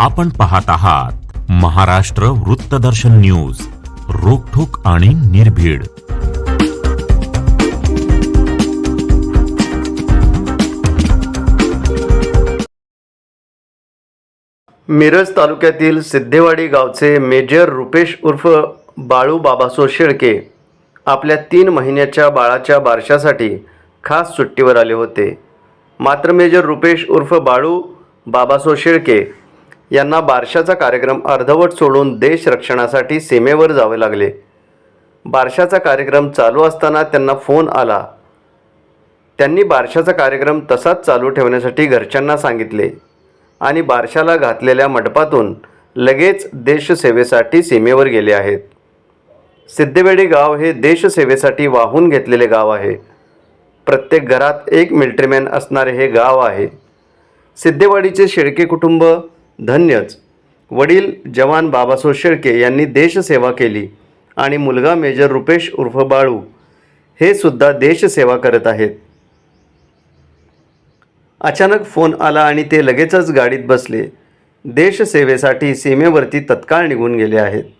आपण पाहत आहात महाराष्ट्र वृत्तदर्शन न्यूज रोखोक आणि निर्भीड. मिरज तालुक्यातील सिद्धेवाडी गावचे मेजर रुपेश उर्फ बाळू बाबासो शेळके आपल्या तीन महिन्याच्या बाळाच्या बारशासाठी खास सुट्टीवर आले होते. मात्र मेजर रुपेश उर्फ बाळू बाबासो शेळके यांना बारशाचा कार्यक्रम अर्धवट सोडून देश रक्षणासाठी सीमेवर जावे लागले. बारशाचा कार्यक्रम चालू असताना त्यांना फोन आला. त्यांनी बारशाचा कार्यक्रम तसाच चालू ठेवण्यासाठी घरच्यांना सांगितले आणि बारशाला घातलेल्या मंडपातून लगेच देशसेवेसाठी सीमेवर गेले आहेत. सिद्धेवेडी गाव हे देशसेवेसाठी वाहून घेतलेले गाव आहे. प्रत्येक घरात एक मिल्ट्रीमॅन असणारे हे गाव आहे. सिद्धेवाडीचे शेळके कुटुंब धन्यच. वडील जवान बाबासो शेळके यांनी देशसेवा केली आणि मुलगा मेजर रुपेश उर्फ बाळू हे सुद्धा देशसेवा करत आहेत. अचानक फोन आला आणि ते लगेचच गाडीत बसले. देशसेवेसाठी सीमेवरती तत्काळ निघून गेले आहेत.